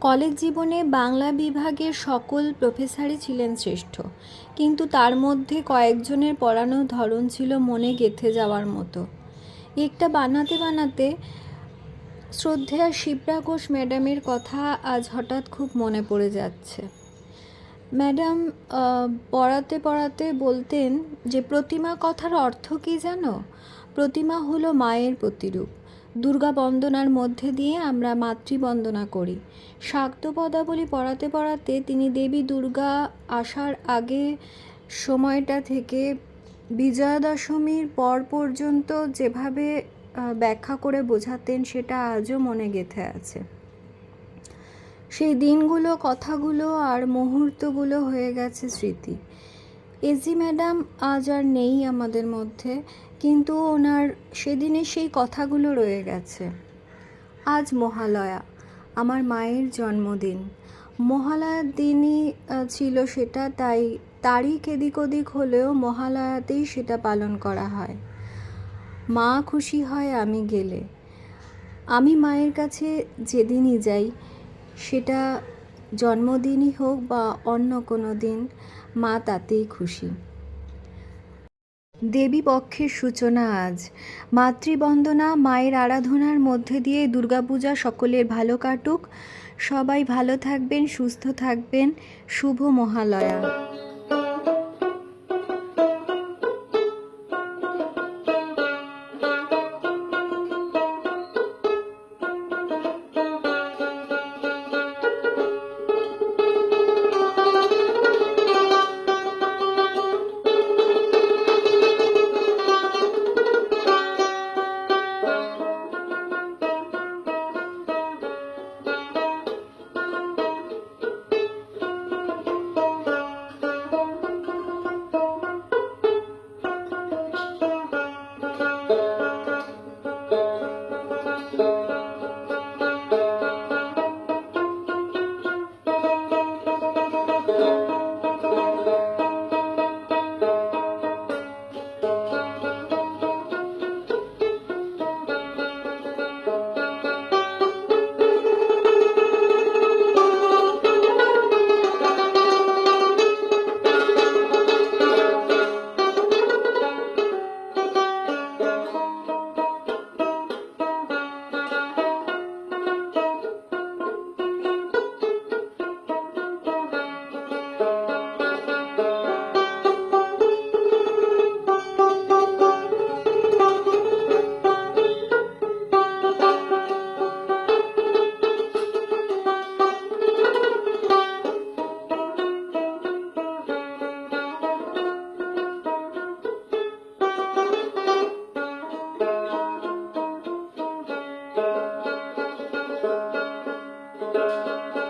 College জীবনে বাংলা বিভাগের সকল প্রফেসরই ছিলেন শ্রেষ্ঠ। কিন্তু তার মধ্যে কয়েকজনের পড়ানোর ধরন ছিল মনে গেঁথে যাওয়ার মতো। একটা বানাতে বানাতে শ্রদ্ধেয়া শিবরা ঘোষ ম্যাডামের কথা আজ হঠাৎ খুব মনে পড়ে যাচ্ছে। ম্যাডাম পড়াতে পড়াতে বলতেন যে, প্রতিমা কথার অর্থ কী জানো? প্রতিমা হলো মায়ের প্রতিরূপ। দুর্গা বন্দনার মধ্যে দিয়ে আমরা মাতৃবন্দনা করি। শাক্ত পদাবলী পড়াতে পড়াতে তিনি দেবী দুর্গা আসার আগে সময়টা থেকে বিজয়া দশমীর পর পর্যন্ত যেভাবে ব্যাখ্যা করে বোঝাতেন সেটা আজও মনে গেঁথে আছে। সেই দিনগুলো, কথাগুলো আর মুহূর্তগুলো হয়ে গেছে স্মৃতি। এজি ম্যাডাম আজ আর নেই আমাদের মধ্যে। কিন্তু ওনার সেদিনের সেই কথাগুলো রয়ে গেছে। আজ মহালয়া, আমার মায়ের জন্মদিন। মহালয়ার দিনই ছিল সেটা, তাই তারিখ এদিক ওদিক হলেও মহালয়াতেই সেটা পালন করা হয়। মা খুশি হয় আমি গেলে। আমি মায়ের কাছে যেদিনই যাই, সেটা জন্মদিনই হোক বা অন্য কোনো দিন, মা তাতেই খুশি। দেবী পক্ষের সূচনা আজ। মাতৃবন্দনা, মায়ের আরাধনার মধ্যে দিয়ে দুর্গাপূজা সকলের ভালো কাটুক। সবাই ভালো থাকবেন, সুস্থ থাকবেন। শুভ মহালয়া। Música